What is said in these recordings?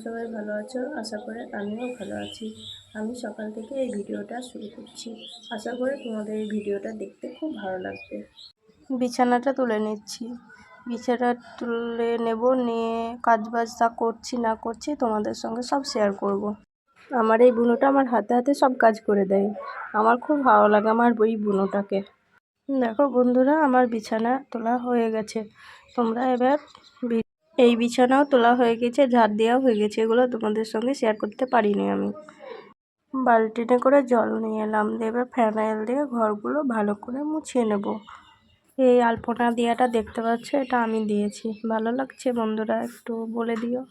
আছো? আশা করে আমিও ভালো আছি। আমি সকাল থেকে এই ভিডিওটা শুরু করছি। আশা করি তোমাদের এই ভিডিওটা দেখতে খুব ভালো লাগবে। বিছানাটা তুলে নিচ্ছি। বিছানা তুলে নেব, নিয়ে কাজ বাজ তা করছি, না করছি তোমাদের সঙ্গে সব শেয়ার করব। আমার এই বুনোটা আমার হাতে হাতে সব কাজ করে দেয়। আমার খুব ভালো লাগে আমার ওই বুনোটাকে। দেখো বন্ধুরা, আমার বিছানা তোলা হয়ে গেছে। তোমরা এবার এই বিছানাও তোলা হয়ে গেছে, ঝাড় দেওয়া হয়ে গেছে, এগুলো তোমাদের সঙ্গে শেয়ার করতে পারিনি আমি। বালতিতে করে জল নিয়ে এলাম, এবার ফ্যানাইল দিয়ে ঘরগুলো ভালো করে মুছিয়ে নেব। এই আলপনা দেওয়াটা দেখতে পাচ্ছ, এটা আমি দিয়েছি। ভালো লাগছে বন্ধুরা, একটু বলে দিও।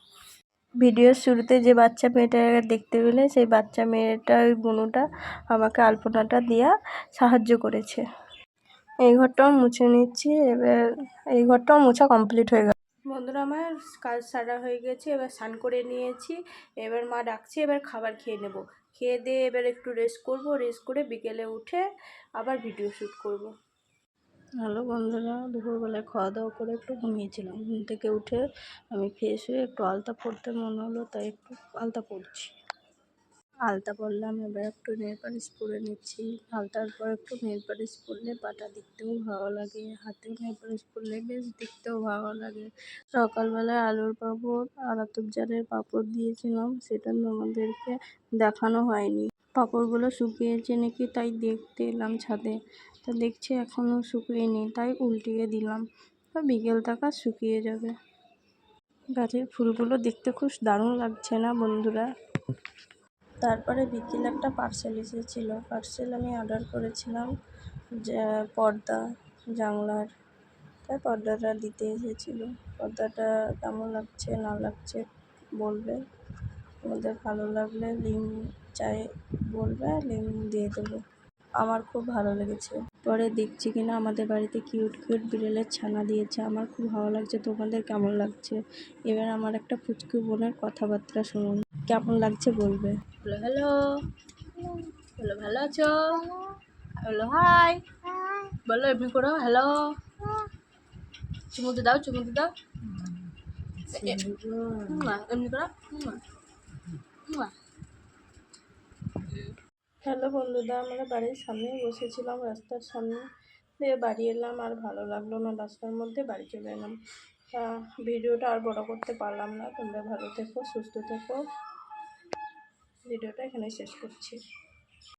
ভিডিওর শুরুতে যে বাচ্চা মেয়েটা দেখতে পেলে, সেই বাচ্চা মেয়েটা ওই বুনুটা আমাকে আলপনাটা দেওয়া সাহায্য করেছে। এই ঘরটাও মুছে নিচ্ছি, এবার এই ঘরটাও মোছা কমপ্লিট হয়ে গেল। বন্ধুরা, আমার কাজ সারা হয়ে গেছে, এবার স্নান করে নিয়েছি। এবার মা ডাকছে, এবার খাবার খেয়ে নেব। খেয়ে দিয়ে এবার একটু রেস্ট করব রেস্ট করে বিকেলে উঠে আবার ভিডিও শ্যুট করব। হ্যালো বন্ধুরা, দুপুরবেলায় খাওয়া দাওয়া করে একটু ঘুমিয়েছিলাম। ঘুম থেকে উঠে আমি ফ্রেশ হয়ে একটু আলতা পড়তে মনে হলো, তাই একটু আলতা পড়ছি আলতা পরলাম, এবার একটু নেল পালিশ পরে নিচ্ছি। আলতার পর একটু নেল পালিশ পরলে পাটা দেখতেও ভালো লাগে। হাতেও নেল পালিশ পরলে বেশ দেখতেও ভালো লাগে। সকালবেলায় আলুর পাঁপড় আর আতপ জালের পাঁপড় দিয়েছিলাম, সেটা তোমাদেরকে দেখানো হয়নি। পাঁপড়গুলো শুকিয়েছে নাকি তাই দেখতে এলাম ছাদে। তো দেখছি এখনও শুকিয়েনি, তাই উল্টিয়ে দিলাম। তো বিকেল থাকা শুকিয়ে যাবে। গাছের ফুলগুলো দেখতে খুব দারুণ লাগছে না বন্ধুরা? তারপরে বিকেলে একটা পার্সেল এসেছিল। পার্সেল আমি অর্ডার করেছিলাম, যে, পর্দা, জানলার। তাই পর্দাটা দিতে এসেছিল। পর্দাটা কেমন লাগছে, না লাগছে বলবে। তোমাদের ভালো লাগলে লিঙ্ক চাই বলবে লিঙ্ক দিয়ে দেবো। আমার খুব ভালো লেগেছে। পরে দেখছি কিনা আমাদের বাড়িতে কিউট কিউট বিড়ালের ছানা দিয়েছে। আমার খুব ভালো লাগছে, তোমাদের কেমন লাগছে? এবার আমার একটা পুচকু বোনের কথাবার্তা শুনুন। কেমন লাগছে বলবে? হ্যালো হ্যালো বলো ভালো আছো? হ্যালো হাই বলো এমনি করো হ্যালো চুমুতে দাও চুমুতে দাও। এমনি করো। হ্যালো বন্ধুরা আমরা বাড়ির সামনেই বসেছিলাম রাস্তার সামনে দিয়ে বাড়ি এলাম আর ভালো লাগল না রাস্তার মধ্যে বাড়ি চলে এলাম। ভিডিওটা আর বড় করতে পারলাম না। তোমরা ভালো থেকো সুস্থ থেকো। ভিডিওটা এখানে শেষ করছি।